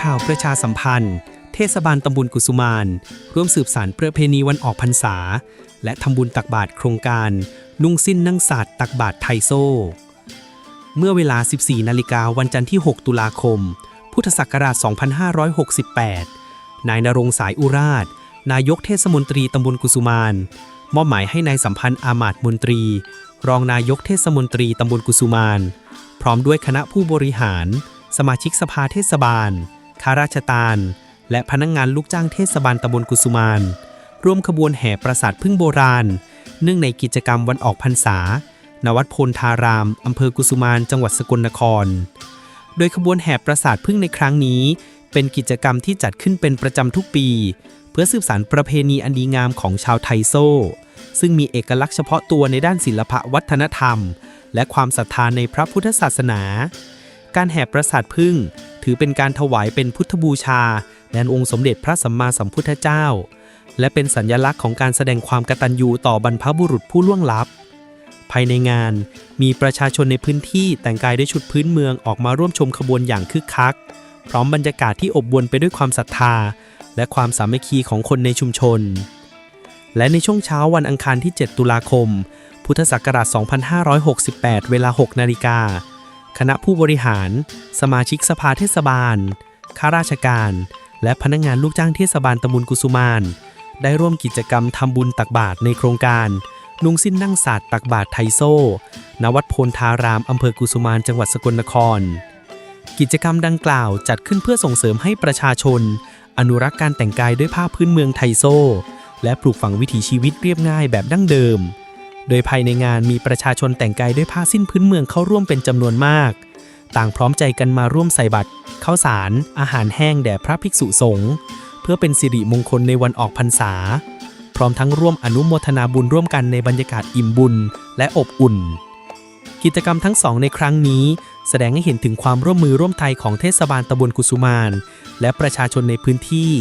ข่าวประชาสัมพันธ์ เทศบาลตำบลกุสุมานร่วมสืบสารประเพณีวันออกพรรษา และทำบุญตักบาตรโครงการ นุ่งสิ้นนั่งศาสตร์ตักบาตรไทโซเมื่อเวลา 14 นาฬิกาวันจันทร์ที่ 6 ตุลาคม พุทธศักราช 2568 นายนรงสายอุราช นายกเทศมนตรีตำบลกุสุมาน มอบหมายให้นายสัมพันธ์อามาตมนตรี รองนายกเทศมนตรีตำบลกุสุมาน พร้อมด้วยคณะผู้บริหาร สมาชิกสภาเทศบาลข้าราชการและพนักงงานลูกจ้างเทศบาลตำบลกุสุมาน ร่วมขบวนแห่ปราสาทพึ่งโบราณ เนื่องในกิจกรรมวันออกพรรษา ณ วัดโพลทาราม อำเภอกุสุมาน จังหวัดสกลนคร โดยขบวนแห่ปราสาทพึ่งในครั้งนี้ เป็นกิจกรรมที่จัดขึ้นเป็นประจำทุกปี พื่อสืบสานประเพณีอันดีงามของชาวไทโซ ซึ่งมีเอกลักษณ์เฉพาะตัวในด้านศิลปะวัฒนธรรม และความศรัทธาในพระพุทธศาสนา การแห่ปราสาทพึ่ง ถือเป็นการถวายเป็นพุทธบูชาแด่องค์สมเด็จพระสัมมาสัมพุทธเจ้า และเป็นสัญลักษณ์ของการแสดงความกตัญญูต่อบรรพบุรุษผู้ล่วงลับ ภายในงานมีประชาชนในพื้นที่แต่งกายด้วยชุดพื้นเมืองออกมาร่วมชมขบวนอย่างคึกคัก พร้อมบรรยากาศที่อบอวลไปด้วยความศรัทธา และความสามัคคีของคนในชุมชน และในช่วงเช้าวันอังคารที่ 7 ตุลาคม พุทธศักราช 2568 เวลา 6 นาฬิกา คณะผู้บริหาร สมาชิกสภาเทศบาล ข้าราชการ และพนักงานลูกจ้างเทศบาลตำบลกุสุมาน ได้ร่วมกิจกรรมทำบุญตักบาตรในโครงการนุ่งสิ้นนั่งศาสตร์ตักบาตรไทโซ ณ วัดโพลทาราม อำเภอกุสุมานจังหวัดสกลนคร กิจกรรมดังกล่าวจัดขึ้นเพื่อส่งเสริมให้ประชาชน อนุรักษ์การแต่งกายด้วยผ้าพื้นเมืองไทโซ และปลูกฝังวิถีชีวิตเรียบง่ายแบบดั้งเดิม โดยภายในงานมีประชาชนแต่งกายด้วยผ้าสิ้นพื้นเมืองเข้าร่วมเป็นจำนวนมาก ต่างพร้อมใจกันมาร่วมใส่บัตรข้าวสาร อาหารแห้งแด่พระภิกษุสงฆ์เพื่อเป็นสิริมงคลในวันออกพรรษา พร้อมทั้งร่วมอนุโมทนาบุญร่วมกันในบรรยากาศอิ่มบุญและอบอุ่น กิจกรรมทั้งสองในครั้งนี้ แสดงให้เห็นถึงความร่วมมือร่วมใจของเทศบาลตำบลกุสุมาน และประชาชนในพื้นที่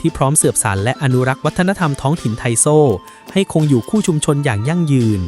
ที่พร้อมเสืบสานและอนุรักษ์วัฒนธรรมท้องถิ่นไทโซ ให้คงอยู่คู่ชุมชนอย่างยั่งยืน